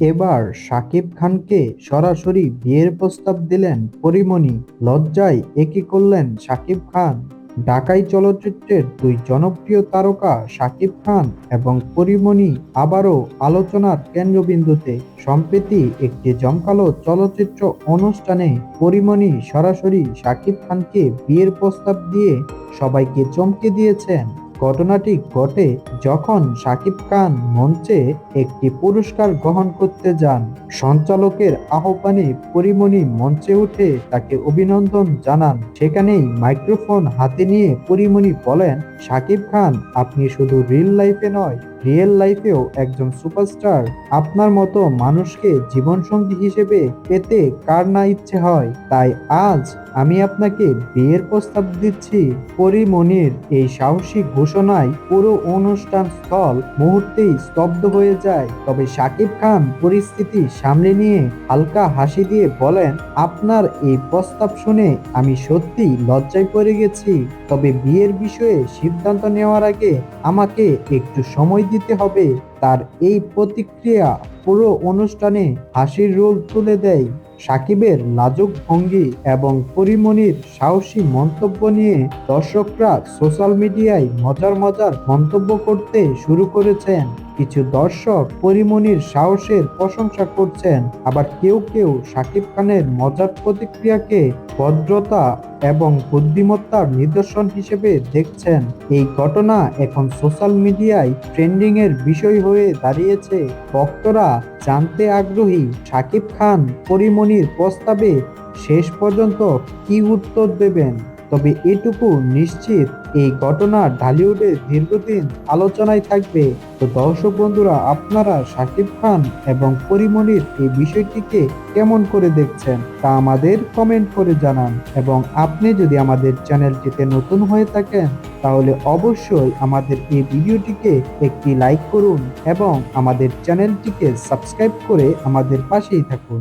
এবার শাকিব খানকে সরাসরি বিয়ের প্রস্তাব দিলেন পরিমণি। লজ্জায় একই করলেন শাকিব খান। ঢাকাই চলচ্চিত্রের দুই জনপ্রিয় তারকা শাকিব খান এবং পরিমণি আবারও আলোচনার কেন্দ্রবিন্দুতে। সম্প্রতি একটি জমকালো চলচ্চিত্র অনুষ্ঠানে পরিমণি সরাসরি শাকিব খানকে বিয়ের প্রস্তাব দিয়ে সবাইকে চমকে দিয়েছেন। ঘটনাটি ঘটে যখন শাকিব খান মঞ্চে একটি পুরস্কার গ্রহণ করতে যান, সঞ্চালকের আহ্বানে পরিমণি মঞ্চে উঠে তাকে অভিনন্দন জানান। সেখানেই মাইক্রোফোন হাতে নিয়ে পরিমণি বলেন শাকিব খান, আপনি শুধু রিল লাইফে নয় রিয়েল লাইফেও একজন সুপারস্টার আপনার মতো মানুষকে জীবনসঙ্গী হিসেবে পেতে কার না ইচ্ছে হয়? তাই আজ আমি আপনাকে বিয়ের প্রস্তাব দিচ্ছি। পরিমণির এই সাহসী ঘোষণায় পুরো অনুষ্ঠান স্থল মুহূর্তেই স্তব্ধ হয়ে যায়। তবে শাকিব খান পরিস্থিতি সামলে নিয়ে হালকা হাসি দিয়ে বলেন, আপনার এই প্রস্তাব শুনে আমি সত্যি লজ্জায় পড়ে গেছি। তবে বিয়ের বিষয়ে সিদ্ধান্ত নেওয়ার আগে আমাকে একটু সময় দিতে হবে। তার এই প্রতিক্রিয়া পুরো অনুষ্ঠানে হাসির রোল তুলে দেয়। সাকিবের লাজুক ভঙ্গি এবং পরিমণির সাহসী মন্তব্য নিয়ে দর্শকরা সোশ্যাল মিডিয়ায় মজার মজার মন্তব্য করতে শুরু করেছেন। কিছু দর্শক পরিমণির সাহসের প্রশংসা করছেন। আবার কেউ কেউ শাকিব খানের মজার প্রতিক্রিয়াকে ভদ্রতা এবং বুদ্ধিমত্তার নিদর্শন হিসেবে দেখছেন। এই ঘটনা এখন সোশ্যাল মিডিয়ায় ট্রেন্ডিং এর বিষয় হয়ে দাঁড়িয়েছে। ভক্তরা জানতে আগ্রহী শাকিব খান পরিমণির প্রস্তাবে শেষ পর্যন্ত কি উত্তর দেবেন? তবে এটুকু নিশ্চিত, এই ঘটনা ঢালিউডে দীর্ঘদিন আলোচনায় থাকবে। তো দর্শক বন্ধুরা, আপনারা শাকিব খান এবং পরিমণির এই বিষয়টিকে কেমন করে দেখছেন তা আমাদের কমেন্ট করে জানান। এবং আপনি যদি আমাদের চ্যানেলটিতে নতুন হয়ে থাকেন, তাহলে অবশ্যই আমাদের এই ভিডিওটিকে একটি লাইক করুন এবং আমাদের চ্যানেলটিকে সাবস্ক্রাইব করে আমাদের পাশেই থাকুন।